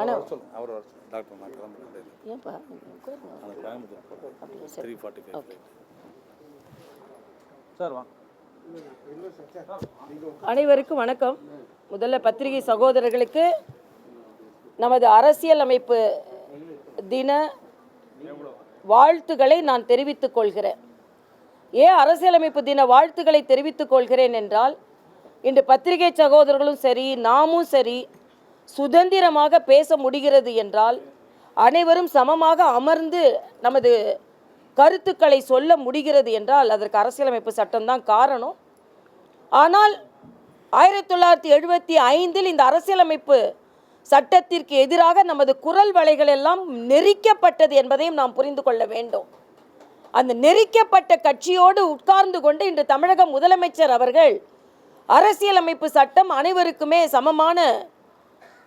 ஆனால் வர சொல்லுங்க அவர் வர சொல்லுங்க டாக்டர் நான் கிளம்புறேன். ஏன்ப்பா உட்காருங்க. அந்த கோயம்புத்தூர் போகிறேன் அப்படியா சரி. த்ரீ ஃபார்ட்டி ஃபைவ் சார் வாங்க அனைவருக்கும் வணக்கம். முதல்ல பத்திரிகை சகோதரர்களுக்கு நமது அரசியல் அமைப்பு தின வாழ்த்துக்களை நான் தெரிவித்துக் கொள்கிறேன். ஏன் அரசியலமைப்பு தின வாழ்த்துக்களை தெரிவித்துக் கொள்கிறேன் என்றால் இன்று பத்திரிகை சகோதரர்களும் சரி நாமும் சரி சுதந்திரமாக பேச முடிகிறது என்றால் அனைவரும் சமமாக அமர்ந்து நமது கருத்துக்களை சொல்ல முடிகிறது என்றால் அதற்கு அரசியலமைப்பு சட்டம்தான் காரணம். ஆனால் ஆயிரத்தி தொள்ளாயிரத்தி எழுபத்தி ஐந்தில் இந்த அரசியலமைப்பு சட்டத்திற்கு எதிராக நமது குரல் வலைகள் எல்லாம் நெரிக்கப்பட்டது என்பதையும் நாம் புரிந்து கொள்ள வேண்டும். அந்த நெரிக்கப்பட்ட கட்சியோடு உட்கார்ந்து கொண்டு இன்று தமிழக முதலமைச்சர் அவர்கள் அரசியலமைப்பு சட்டம் அனைவருக்குமே சமமான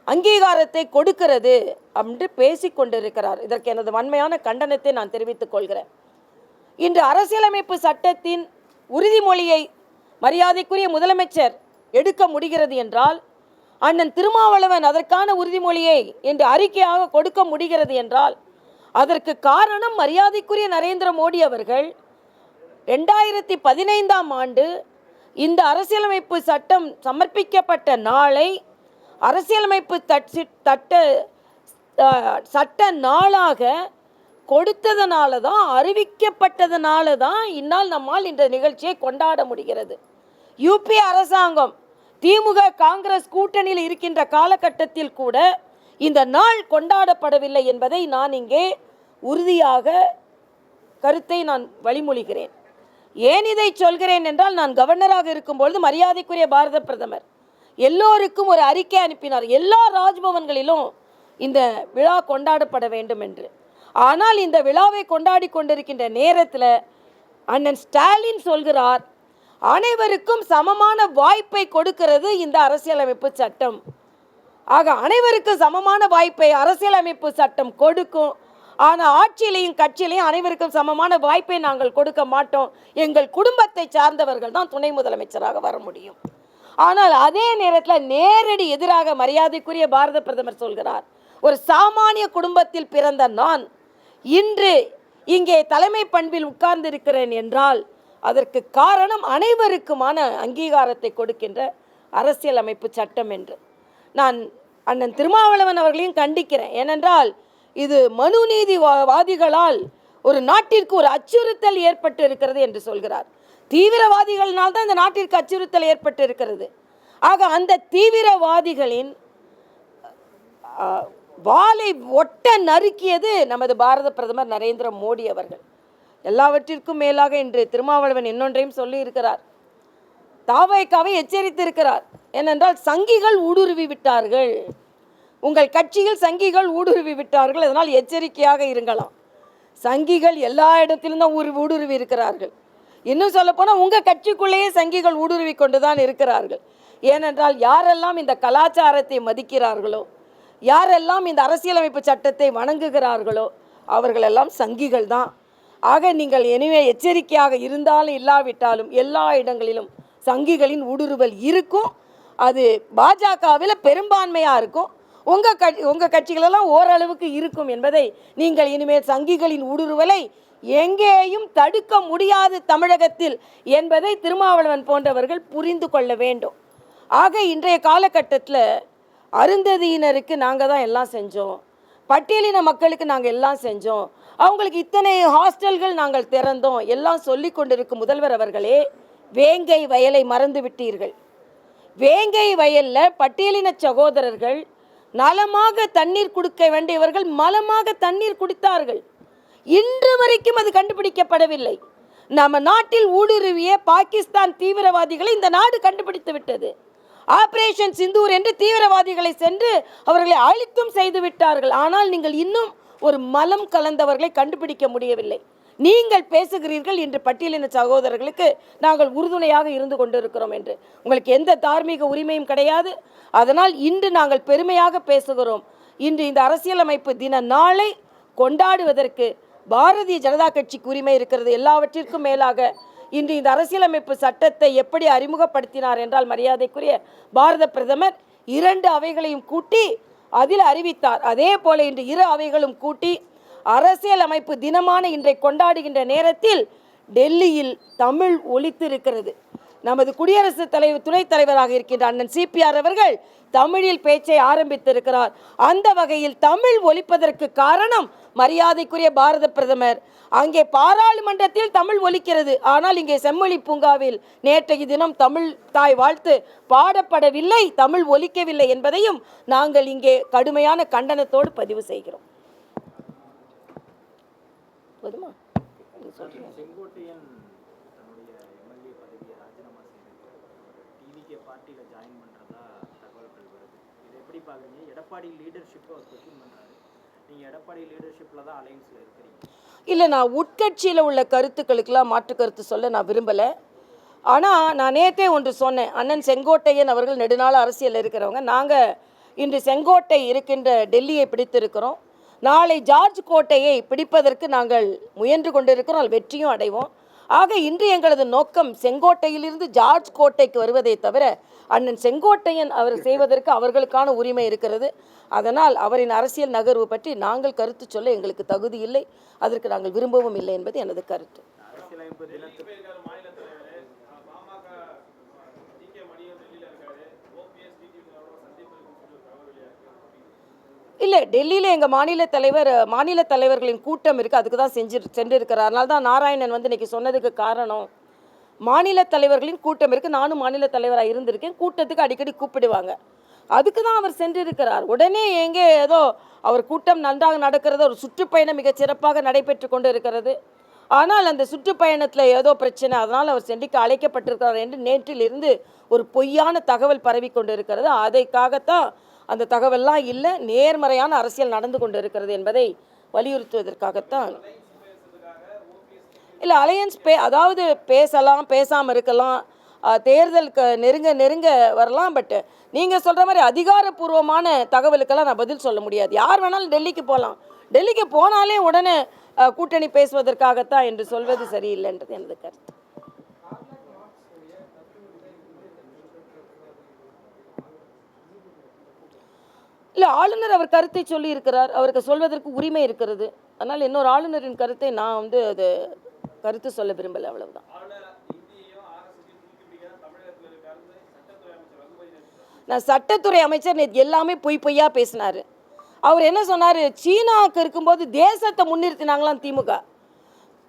அங்கீகாரத்தை கொடுக்கிறது என்று பேசிக் கொண்டிருக்கிறார் இதற்கு எனது வன்மையான கண்டனத்தை நான் தெரிவித்துக் கொள்கிறேன். இன்று அரசியலமைப்பு சட்டத்தின் உறுதிமொழியை மரியாதைக்குரிய முதலமைச்சர் எடுக்க முடிகிறது என்றால் அண்ணன் திருமாவளவன் அதற்கான உறுதிமொழியை இன்று அறிக்கையாக கொடுக்க முடிகிறது என்றால் அதற்கு காரணம் மரியாதைக்குரிய நரேந்திர மோடி அவர்கள் ரெண்டாயிரத்தி பதினைந்தாம் ஆண்டு இந்த அரசியலமைப்பு சட்டம் சமர்ப்பிக்கப்பட்ட நாளை அரசியலமைப்பு தட்சி தட்ட சட்ட நாளாக கொடுத்ததனால தான் அறிவிக்கப்பட்டதனால தான் இந்நாள் நம்மால் இந்த நிகழ்ச்சியை கொண்டாட முடிகிறது. யூபி அரசாங்கம் திமுக காங்கிரஸ் கூட்டணியில் இருக்கின்ற காலகட்டத்தில் கூட இந்த நாள் கொண்டாடப்படவில்லை என்பதை நான் இங்கே உறுதியாக கருத்தை நான் வழிமொழிகிறேன். ஏன் இதை சொல்கிறேன் என்றால் நான் கவர்னராக இருக்கும்பொழுது மரியாதைக்குரிய பாரத பிரதமர். எல்லோருக்கும் ஒரு அறிக்கை அனுப்பினார். எல்லா ராஜ்பவன்களிலும் இந்த விழா கொண்டாடப்பட வேண்டும் என்று. ஆனால் இந்த விழாவை கொண்டாடி கொண்டிருக்கின்ற நேரத்தில் அண்ணன் ஸ்டாலின் சொல்கிறார் அனைவருக்கும் சமமான வாய்ப்பை கொடுக்கிறது இந்த அரசியலமைப்பு சட்டம். ஆக அனைவருக்கும் சமமான வாய்ப்பை அரசியலமைப்பு சட்டம் கொடுக்கும். ஆனால் ஆட்சியிலையும் கட்சியிலையும் அனைவருக்கும் சமமான வாய்ப்பை நாங்கள் கொடுக்க மாட்டோம். எங்கள் குடும்பத்தை சார்ந்தவர்கள் தான் துணை முதலமைச்சராக வர முடியும். ஆனால் அதே நேரத்தில் நேரடி எதிராக மரியாதைக்குரிய பாரத பிரதமர் சொல்கிறார் ஒரு சாமானிய குடும்பத்தில் பிறந்த நான் இன்று இங்கே தலைமை பண்பில் உட்கார்ந்திருக்கிறேன் என்றால் அதற்கு காரணம் அனைவருக்குமான அங்கீகாரத்தை கொடுக்கின்ற அரசியலமைப்பு சட்டம் என்று. நான் அண்ணன் திருமாவளவன் அவர்களையும் கண்டிக்கிறேன். ஏனென்றால் இது மனுநீதி வா- வாதிகளால் ஒரு நாட்டிற்கு ஒரு அச்சுறுத்தல் ஏற்பட்டு இருக்கிறது என்று சொல்கிறார். தீவிரவாதிகள்னால் தான் இந்த நாட்டிற்கு அச்சுறுத்தல் ஏற்பட்டு இருக்கிறது ஆக அந்த தீவிரவாதிகளின் வாலை வாளை ஒட்ட நறுக்கியது நமது பாரத பிரதமர் நரேந்திர மோடி அவர்கள். எல்லாவற்றிற்கும் மேலாக இன்று திருமாவளவன் இன்னொன்றையும் சொல்லி இருக்கிறார் தாவைக்காவை எச்சரித்திருக்கிறார். ஏனென்றால் சங்கிகள் ஊடுருவி விட்டார்கள். உங்கள் கட்சியில் சங்கிகள் ஊடுருவி விட்டார்கள். அதனால் எச்சரிக்கையாக இருங்களாம் சங்கிகள் எல்லா இடத்திலும் தான் ஊரு ஊடுருவி இருக்கிறார்கள். இன்னும் சொல்லப்போனால் உங்கள் கட்சிக்குள்ளேயே சங்கிகள் ஊடுருவி கொண்டு தான் இருக்கிறார்கள். ஏனென்றால் யாரெல்லாம் இந்த கலாச்சாரத்தை மதிக்கிறார்களோ யாரெல்லாம் இந்த அரசியலமைப்பு சட்டத்தை வணங்குகிறார்களோ அவர்களெல்லாம் சங்கிகள் தான் ஆக நீங்கள் எனவே எச்சரிக்கையாக இருந்தாலும் இல்லாவிட்டாலும் எல்லா இடங்களிலும் சங்கிகளின் ஊடுருவல் இருக்கும். அது பாஜகவில் பெரும்பான்மையாக இருக்கும். உங்கள் கட்சி உங்கள் கட்சிகளெல்லாம் ஓரளவுக்கு இருக்கும் என்பதை நீங்கள் இனிமேல் சங்கிகளின் ஊடுருவலை எங்கேயும் தடுக்க முடியாது தமிழகத்தில் என்பதை திருமாவளவன் போன்றவர்கள் புரிந்து கொள்ள வேண்டும். ஆக இன்றைய காலகட்டத்தில் அருந்ததியினருக்கு நாங்கள் தான் எல்லாம் செஞ்சோம். பட்டியலின மக்களுக்கு நாங்கள் எல்லாம் செஞ்சோம். அவங்களுக்கு இத்தனை ஹாஸ்டல்கள் நாங்கள் திறந்தோம். எல்லாம் சொல்லி கொண்டிருக்கும் முதல்வர் அவர்களே வேங்கை வயலை மறந்து விட்டீர்கள். வேங்கை வயலில் பட்டியலின சகோதரர்கள் நலமாக தண்ணீர் கொடுக்க வேண்டியவர்கள் மலமாக தண்ணீர் குடித்தார்கள். இன்று வரைக்கும் அது கண்டுபிடிக்கப்படவில்லை. நம்ம நாட்டில் ஊடுருவிய பாகிஸ்தான் தீவிரவாதிகளை இந்த நாடு கண்டுபிடித்து விட்டது. ஆபரேஷன் சிந்தூர் என்று தீவிரவாதிகளை சென்று அவர்களை அழித்தும் செய்து விட்டார்கள். ஆனால் நீங்கள் இன்னும் ஒரு மலம் கலந்தவர்களை கண்டுபிடிக்க முடியவில்லை. நீங்கள் பேசுகிறீர்கள் என்று பட்டியலின சகோதரர்களுக்கு நாங்கள் உறுதுணையாக இருந்து கொண்டிருக்கிறோம் என்று. உங்களுக்கு எந்த தார்மீக உரிமையும் கிடையாது. அதனால் இன்று நாங்கள் பெருமையாக பேசுகிறோம். இன்று இந்த அரசியலமைப்பு தின நாளை கொண்டாடுவதற்கு பாரதிய ஜனதா கட்சிக்கு உரிமை இருக்கிறது எல்லாவற்றிற்கும் மேலாக இன்று இந்த அரசியலமைப்பு சட்டத்தை எப்படி அறிமுகப்படுத்தினார் என்றால் மரியாதைக்குரிய பாரத பிரதமர் இரண்டு அவைகளையும் கூட்டி அதில் அறிவித்தார். அதே போல இன்று இரு அவைகளும் கூட்டி அரசியலமைப்பு தினமான இன்றை கொண்டாடுகின்ற நேரத்தில் டெல்லியில் தமிழ் ஒலித்திருக்கிறது. நமது குடியரசுத் தலைவர் துணைத் தலைவராக இருக்கின்ற அண்ணன் சிபிஆர் அவர்கள் தமிழில் பேச்சை ஆரம்பித்திருக்கிறார். அந்த வகையில் தமிழ் ஒலிப்பதற்கு காரணம் மரியாதைக்குரிய பாரத பிரதமர். அங்கே பாராளுமன்றத்தில் தமிழ் ஒலிக்கிறது. ஆனால் இங்கே செம்மொழி பூங்காவில் நேற்றைய தினம் தமிழ் தாய் வாழ்த்து பாடப்படவில்லை தமிழ் ஒலிக்கவில்லை என்பதையும் நாங்கள் இங்கே கடுமையான கண்டனத்தோடு பதிவு செய்கிறோம். போதுமா? செங்கோட்டையன் பார்ட்டியில் ஜாயின் பண்ணுறதா தகவல்கள் வருது. இதை எப்படி பார்க்குறீங்க எடப்பாடி லீடர்ஷிப்பை அவர் கொஸ்டின் பண்ணுறாரு நீங்கள் எடப்பாடி லீடர்ஷிப்பில் தான் அலையன்ஸில் இருக்கிறீங்க. இல்லை நான் உட்கட்சியில் உள்ள கருத்துக்களுக்கெல்லாம் மாற்று கருத்து சொல்ல நான் விரும்பலை. ஆனால் நான் நேற்றே ஒன்று சொன்னேன். அண்ணன் செங்கோட்டையன் அவர்கள் நெடுநாள் அரசியலில் இருக்கிறவங்க. நாங்கள் இன்று செங்கோட்டை இருக்கின்ற டெல்லியை பிடித்திருக்கிறோம். நாளை ஜார்ஜ் கோட்டையை பிடிப்பதற்கு நாங்கள் முயன்று கொண்டிருக்கிறோம். அதில் வெற்றியும் அடைவோம். ஆக இன்று எங்களது நோக்கம் செங்கோட்டையிலிருந்து ஜார்ஜ் கோட்டைக்கு வருவதை தவிர அண்ணன் செங்கோட்டையன் அவர் செய்வதற்கு அவர்களுக்கான உரிமை இருக்கிறது. அதனால் அவரின் அரசியல் நகர்வு பற்றி நாங்கள் கருத்து சொல்ல எங்களுக்கு தகுதி இல்லை. அதற்கு நாங்கள் விரும்பவும் இல்லை என்பது எனது கருத்து அரசியலமைப்பு தினத்துக்கு இல்லை டெல்லியில் எங்கள் மாநில தலைவர் மாநில தலைவர்களின் கூட்டம் இருக்குது அதுக்கு தான் செஞ்சு சென்றிருக்கிறார். அதனால தான் நாராயணன் வந்து இன்னைக்கு சொன்னதுக்கு காரணம். மாநில தலைவர்களின் கூட்டம் இருக்குது நானும் மாநில தலைவராக இருந்திருக்கேன் கூட்டத்துக்கு அடிக்கடி கூப்பிடுவாங்க. அதுக்கு தான் அவர் சென்றிருக்கிறார். உடனே எங்கே ஏதோ அவர் கூட்டம் நன்றாக நடக்கிறது ஒரு சுற்றுப்பயணம் மிகச் சிறப்பாக நடைபெற்று கொண்டு இருக்கிறது. ஆனால் அந்த சுற்றுப்பயணத்தில் ஏதோ பிரச்சனை அதனால் அவர் சென்னைக்கு அழைக்கப்பட்டிருக்கிறார் என்று நேற்றிலிருந்து ஒரு பொய்யான தகவல் பரவி கொண்டு இருக்கிறது அதைக்காகத்தான் அந்த தகவல்லாம் இல்லை நேர்மறையான அரசியல் நடந்து கொண்டு இருக்கிறது என்பதை வலியுறுத்துவதற்காகத்தான். இல்லை அலையன்ஸ் பே அதாவது பேசலாம் பேசாமல் இருக்கலாம் தேர்தலுக்கு நெருங்க நெருங்க வரலாம் பட் நீங்கள் சொல்கிற மாதிரி அதிகாரப்பூர்வமான தகவலுக்கெல்லாம் நான் பதில் சொல்ல முடியாது. யார் வேணாலும் டெல்லிக்கு போகலாம் டெல்லிக்கு போனாலே உடனே கூட்டணி பேசுவதற்காகத்தான் என்று சொல்வது சரியில்லைன்றது எனது கருத்து. இல்லை ஆளுநர் அவர் கருத்தை சொல்லி இருக்கிறார் அவருக்கு சொல்வதற்கு உரிமை இருக்கிறது. அதனால் இன்னொரு ஆளுநரின் கருத்தை நான் வந்து அது கருத்து சொல்ல விரும்பலை அவ்வளவுதான். நான் சட்டத்துறை அமைச்சர் நேற்று எல்லாமே பொய் பொய்யா பேசினார். அவர் என்ன சொன்னார்? சீனாவுக்கு இருக்கும்போது தேசத்தை முன்னிறுத்தினாங்களாம் திமுக.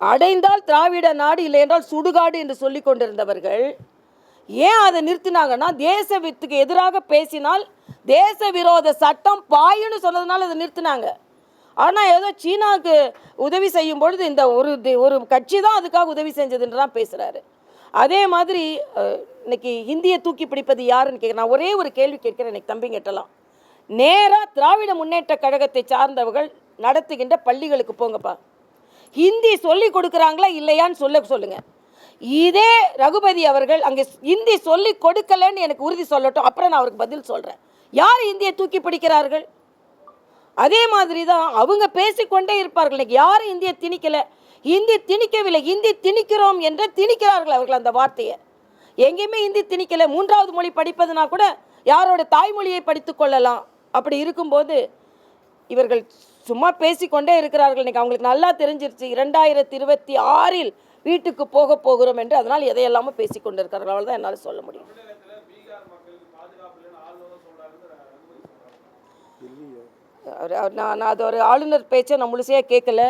அடைந்தால் திராவிட நாடு இல்லை என்றால் சுடுகாடு என்று சொல்லி கொண்டிருந்தவர்கள் ஏன் அதை நிறுத்தினாங்கன்னா தேச வித்துக்கு எதிராக பேசினால் தேச விரோத சட்டம் பாயுன்னு சொன்னதுனால அதை நிறுத்தினாங்க. ஆனால் ஏதோ சீனாவுக்கு உதவி செய்யும் பொழுது இந்த ஒரு தி- ஒரு கட்சி தான் அதுக்காக உதவி செஞ்சதுன்னு தான் பேசுகிறாரு அதே மாதிரி இன்னைக்கு ஹிந்தியை தூக்கி பிடிப்பது யாருன்னு கேட்குறேன் நான் ஒரே ஒரு கேள்வி கேட்குறேன் இன்னைக்கு தம்பி கேட்டலாம். நேராக திராவிட முன்னேற்ற கழகத்தை சார்ந்தவர்கள் நடத்துகின்ற பள்ளிகளுக்கு போங்கப்பா. ஹிந்தி சொல்லி கொடுக்குறாங்களா இல்லையான்னு சொல்ல சொல்லுங்கள் இதே ரகுபதி அவர்கள் அங்கே ஹிந்தி சொல்லி கொடுக்கலன்னு எனக்கு உறுதி சொல்லட்டும் அப்புறம் நான் அவருக்கு பதில் சொல்கிறேன் யார் இந்தியை தூக்கி பிடிக்கிறார்கள்? அதே மாதிரி தான் அவங்க பேசிக்கொண்டே இருப்பார்கள். இன்னைக்கு யாரும் இந்தியை திணிக்கலை. இந்தி திணிக்கவில்லை. இந்தி திணிக்கிறோம் என்று திணிக்கிறார்கள் அவர்கள் அந்த வார்த்தையை. எங்கேயுமே இந்தி திணிக்கலை. மூன்றாவது மொழி படிப்பதுனா கூட யாரோட தாய்மொழியை படித்துக் கொள்ளலாம். அப்படி இருக்கும்போது இவர்கள் சும்மா பேசிக்கொண்டே இருக்கிறார்கள். இன்றைக்கி அவங்களுக்கு நல்லா தெரிஞ்சிருச்சு. இரண்டாயிரத்தி இருபத்தி ஆறில் வீட்டுக்கு போக போகிறோம் என்று அதனால் எதையெல்லாமோ பேசிக்கொண்டு இருக்கிறார்கள் அவ்வளோதான் என்னால் சொல்ல முடியும். அவர் அவர் நான் நான் அது ஒரு ஆளுநர் பேச்சை நான் முழுசையாக கேட்கல.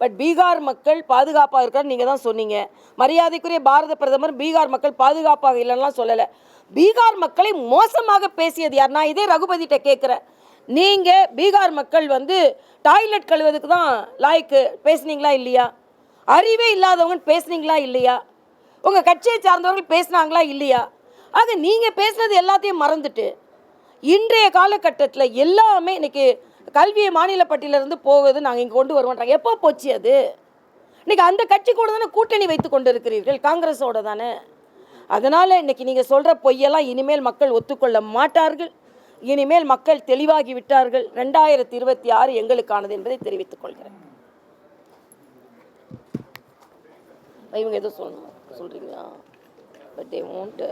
பட் பீகார் மக்கள் பாதுகாப்பாக இருக்கான்னு நீங்கள் தான் சொன்னீங்க. மரியாதைக்குரிய பாரத பிரதமர் பீகார் மக்கள் பாதுகாப்பாக இல்லைன்னுலாம் சொல்லலை. பீகார் மக்களை மோசமாக பேசியது யார்? நான் இதே ரகுபதிட்ட கேட்குறேன். நீங்கள் பீகார் மக்கள் வந்து டாய்லெட் கழுவதுக்கு தான் லாய்க்கு பேசுனீங்களா இல்லையா? அறிவே இல்லாதவங்கன்னு பேசுனீங்களா இல்லையா? உங்கள் கட்சியை சார்ந்தவர்கள் பேசுனாங்களா இல்லையா? ஆக நீங்கள் பேசுனது எல்லாத்தையும் மறந்துட்டு இன்றைய காலகட்டத்தில் எல்லாமே இன்றைக்கி கல்வியை மாநில பட்டியலிருந்து நாங்கள் இங்கே கொண்டு வருவோன்றாங்க. எப்போ போச்சு அது? இன்னைக்கு அந்த கட்சி கூட தானே கூட்டணி வைத்து கொண்டு இருக்கிறீர்கள் காங்கிரஸோட தானே. அதனால் இன்னைக்கு நீங்கள் சொல்கிற பொய்யெல்லாம் இனிமேல் மக்கள் ஒத்துக்கொள்ள மாட்டார்கள். இனிமேல் மக்கள் தெளிவாகி விட்டார்கள். ரெண்டாயிரத்தி இருபத்தி ஆறு எங்களுக்கானது என்பதை தெரிவித்துக் கொள்கிறேன். இவங்க எதுவும் சொல்லணும் சொல்கிறீங்களா பட் தே ஓன்ட்